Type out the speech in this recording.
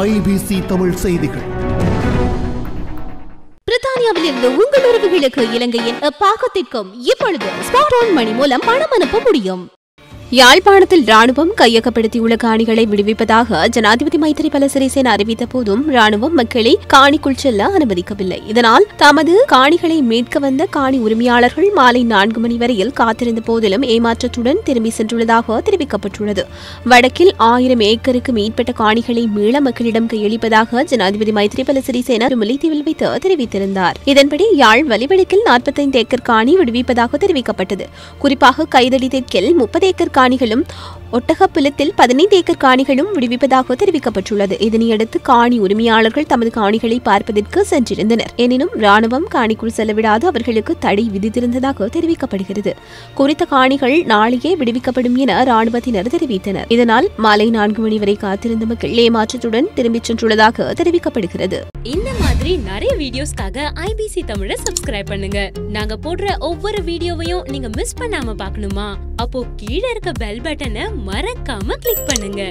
IBC Tamil செய்திகள். பிரித்தானியாவில் இருந்து உங்கள் உறவுகளுக்கு இலங்கையின் பாகத்திற்கும் இப்பொழுது ஸ்மார்ட் மணி மூலம் பணம் அனுப்ப முடியும். யாழ்ப்பாணத்தில் ராணுவம் கையகப்படுத்தியுள்ள காணிகளை விடுவிப்பதாக ஜனாதிபதி மைத்திரிபால சிறிசேன அறிவித்த போதும் ராணுவம் மக்களை காணிக்குள் செல்ல அனுமதிக்கவில்லை. இதனால் தமது காணிகளை மீட்க வந்த காணி உரிமையாளர்கள் மாலை நான்கு மணி வரையில் காத்திருந்த போதிலும் ஏமாற்றத்துடன் திரும்பி சென்றுள்ளதாக தெரிவிக்கப்பட்டுள்ளது. வடக்கில் ஆயிரம் ஏக்கருக்கு மேற்பட்ட காணிகளை மீள மக்களிடம் கையளிப்பதாக ஜனாதிபதி மைத்திரிபால சிறிசேன முல்லைத்தீவில் வைத்து தெரிவித்திருந்தார். இதன்படி யாழ் வலிவடக்கில் நாற்பத்தைந்து ஏக்கர் காணி விடுவிப்பதாக தெரிவிக்கப்பட்டது. குறிப்பாக கைதடி தெற்கில் முப்பது ஏக்கர் கண்காணிகளும் ஒட்டகப்புலத்தில் பதினைந்து ஏக்கர் காணிகளும் விடுவிப்பதாக தெரிவிக்கப்பட்டுள்ளது. இதனையடுத்து காணி உரிமையாளர்கள் தமது காணிகளை பார்ப்பதற்கு சென்றிருந்தனர். எனினும் ராணுவம் காணிக்குள் செல்லவிடாது அவர்களுக்கு தடை விதித்திருந்ததாக தெரிவிக்கப்படுகிறது. குறித்த காணிகள் நாளையே விடுவிக்கப்படும் என ராணுவத்தினர் தெரிவித்தனர். இதனால் மாலை நான்கு மணி வரை காத்திருந்த மக்கள் ஏமாற்றத்துடன் திரும்பிச் சென்றுள்ளதாக தெரிவிக்கப்படுகிறது. இந்த மாதிரி நிறைய வீடியோஸ்க்காக ஐபிசி தமிழ சப்ஸ்கிரைப் பண்ணுங்க. நாங்க போடுற ஒவ்வொரு வீடியோவையும் நீங்க மிஸ் பண்ணாம பார்க்கணுமா? அப்போ கீழே இருக்க பெல் பட்டனை மறக்காம கிளிக் பண்ணுங்க.